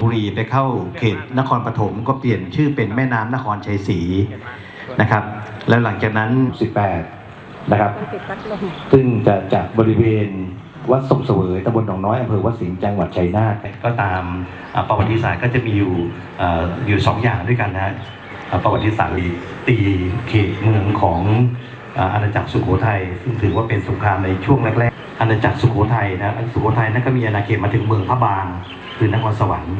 บุรีไปเข้าเขตนครปฐมก็เปลี่ยนชื่อเป็นแม่น้ำนครชัยศรีนะครับ แล้วหลังจากนั้น 18 นะครับ ซึ่งจะจากบริเวณวัดทรงเสวยตำบลหนองน้อยอำเภอวัดสิงห์จังหวัดชัยนาทก็ตามประวัติศาสตร์ก็จะมีอยู่อยู่สองอย่างด้วยกันนะประวัติศาสตร์ตีเขตเมืองของอาอาณาจักรสุโขทัยซึ่งถือว่าเป็นสงครามในช่วงแรกๆ อาณาจักรสุโขทัยนะสุโขทัยนั่นก็มีอาณาเขตมาถึงเมืองพระบางคือนครสวรรค์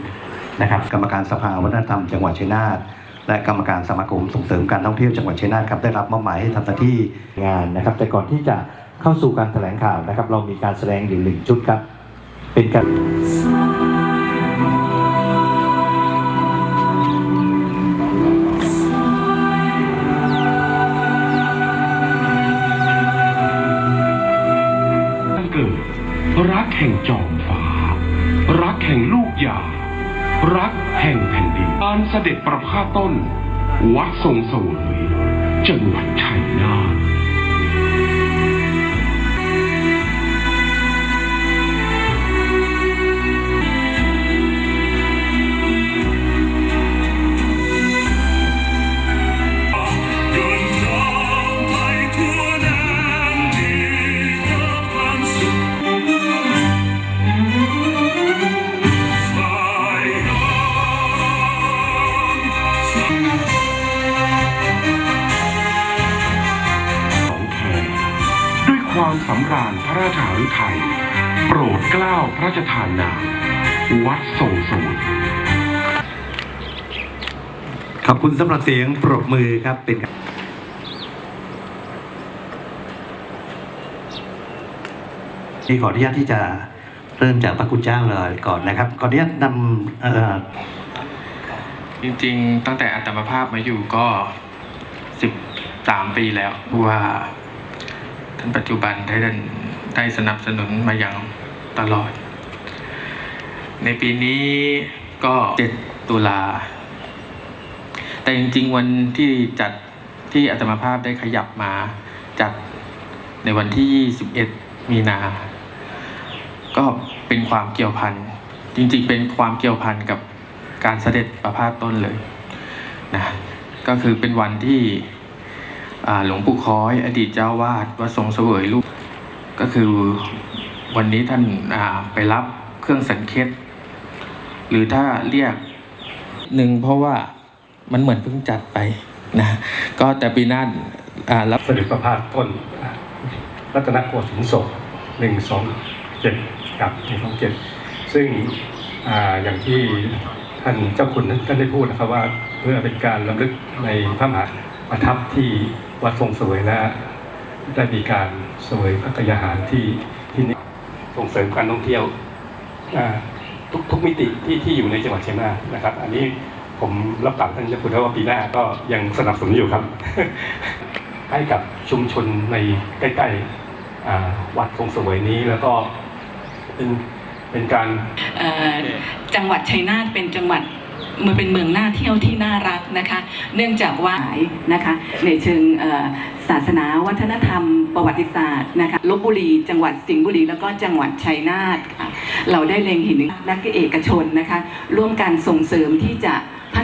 นะครับ กรรมการสภาวัฒนธรรมจังหวัดชัยนาทและกรรมการสมาคมส่งเสริมการท่องเที่ยวจังหวัดชัยนาทครับได้รับมอบหมายให้ทำหน้าที่งานนะครับ แต่ก่อนที่จะเข้าสู่การแถลงข่าวนะครับ เรามีการแสดงอยู่หนึ่งชุดครับ เป็นการ แห่งจอมฟ้า รักแห่งลูกหยา รักแห่งแผ่นดินการเสด็จประพาต้น วัดทรงเสวยจังหวัดชัยนาท ความสำราญพระราชหฤทัยโปรดเกล้าพระราชทานนามวัดทรงเสวยขอบคุณสำหรับเสียงปรบมือครับเป็นการนี่ขออนุญาตที่จะเริ่มจากพระคุณเจ้าเลยก่อนนะครับขออนุญาตนำเอ่อจริงๆ ตั้งแต่อัตมภาพมาอยู่ก็สิบสามปีแล้วว่า ปัจจุบันได้ได้สนับสนุนมาอย่างตลอด ในปีนี้ก็เจ็ดตุลา แต่จริง ๆ วันที่จัดที่อัตมาภาพได้ขยับมาจัดในวันที่ 21 มีนา ก็เป็นความเกี่ยวพันจริง ๆ เป็นความเกี่ยวพันกับการเสด็จประพาสต้นเลยนะก็คือเป็นวันที่ หลวงปู่ค้อย อดีตเจ้าวาดวัดทรงเสวยลูกก็คือวันนี้ท่านาไปรับเครื่องสังเคตหรือถ้าเรียกหนึ่งเพราะว่ามันเหมือนเพิ่งจัดไปนะก็แต่ปีหน้าอ่ารับเสด็จประพาสต้นรัตนโกสินทร์ศกหนึ่งสองเจ็ดกับหนึ่งสองเจ็ดซึ่งออย่างที่ท่านเจ้าคุณท่านได้พูดนะครับว่าเพื่อเป็นการรำลึกในพระมหา ประทับที่วัดทรงเสวยและได้มีการเสวยพระกยาหารที่ที่นี่ส่งเสริมการท่องเที่ยวทุกทุกมิติที่ที่อยู่ในจังหวัดเชียงรายนะครับ อันนี้ผมรับปากท่านเจ้าคุณว่าปีหน้าก็ยังสนับสนุนอยู่ครับ ให้กับชุมชนในใกล้ๆวัดทรงเสวยนี้แล้วก็เป็นเป็นการจังหวัดชัยนาทเป็นจังหวัด มันเป็นเมืองน่าเที่ยวที่น่ารักนะคะ เนื่องจากว่านะคะในเชิงศาสนาวัฒนธรรม ประวัติศาสตร์นะคะลบบุรี จังหวัดสิงห์บุรี แล้วก็จังหวัดชัยนาทค่ะเราได้เล็งเห็นนักเอกชนนะคะ ร่วมกันส่งเสริมที่จะ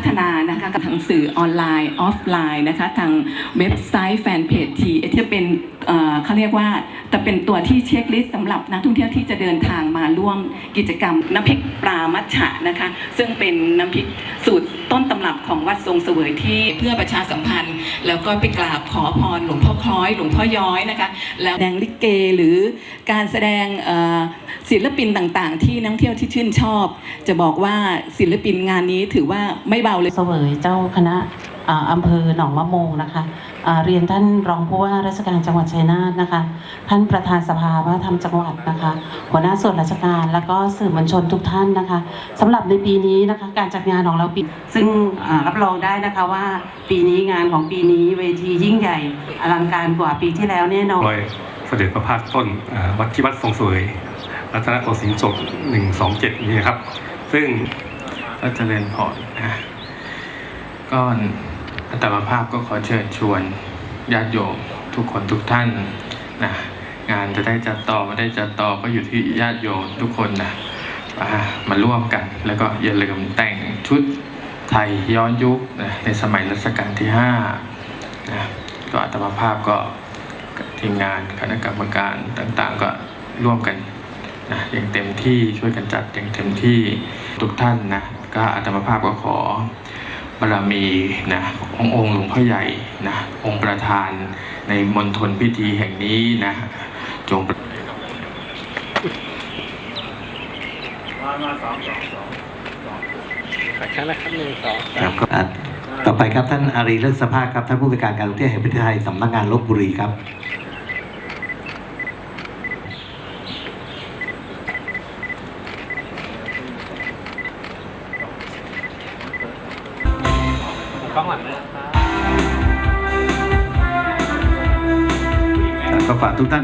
ฒนานะคะกับทางสื่อออนไลน์ออฟไลน์นะคะทางเว็บไซต์แฟนเพจทีที่เป็นเเขาเรียกว่าจะเป็นตัวที่เช็คลิสต์สำหรับนักท่องเที่ยวที่จะเดินทางมาร่วมกิจกรรมน้ำพริกปลามัชฉะนะคะซึ่งเป็นน้ำพริกสูตรต้นตำรับของวัดทรงเสวยที่เพื่อประชาสัมพันธ์ แล้วก็ไปกราบขอพรหลวงพ่อคล้อย หลวงพ่อย้อยนะคะแล้วแสดงลิเกหรือการแสดงเศิลปินต่างๆ ที่นักท่องเที่ยวที่ชื่นชอบ จะบอกว่าศิลปินงานนี้ถือว่าไม่เบาเลยเสวยเจ้าคณะอ่าอำเภอหนองมะโมงนะคะอ่าเรียนท่านรองผู้ว่าราชการจังหวัดชัยนาทนะคะ ท่านประธานสภาวัฒนธรรมจังหวัดนะคะ หัวหน้าส่วนราชการแล้วก็สื่อมวลชนทุกท่านนะคะสำหรับในปีนี้นะคะ การจัดงานของเราปีซึ่งอ่ารับรองได้นะคะว่าปีนี้งานของปีนี้เวทียิ่งใหญ่อลังการกว่าปีที่แล้วแน่นอนรอยเสด็จประพาสต้นอ่าวัดที่วัดทรงเสวย รัตนโกสินทร์ศกหนึ่งสองเจ็ดนี้ครับ ซึ่งก็เจริญพรนะก็อัตมาภาพก็ขอเชิญชวนญาติโยมทุกคนทุกท่านนะงานจะได้จัดต่อไม่ได้จัดต่อก็อยู่ที่ญาติโยมทุกคนนะมามาร่วมกัน แล้วก็อย่าลืมแต่งชุดไทยย้อนยุคนะในสมัยรัชกาลที่ห้านะก็อัตมาภาพก็ทีมงานคณะกรรมการต่างๆ ก็ร่วมกัน นะอย่างเต็มที่ช่วยกันจัดอย่างเต็มที่ทุกท่านนะก็อัตมาภาพก็ขอบารมีนะองค์องค์หลวงพ่อใหญ่นะองค์ประธานในมณฑลพิธีแห่งนี้นะจงครับก็อะต่อไปครับท่านอารีเลิศสภาพครับท่านผู้บริการการท่องเที่ยวแห่งประเทศไทยสำนักงานลบบุรีครับ กล้องหลังเลยครับ ก็ฝากทุกท่าน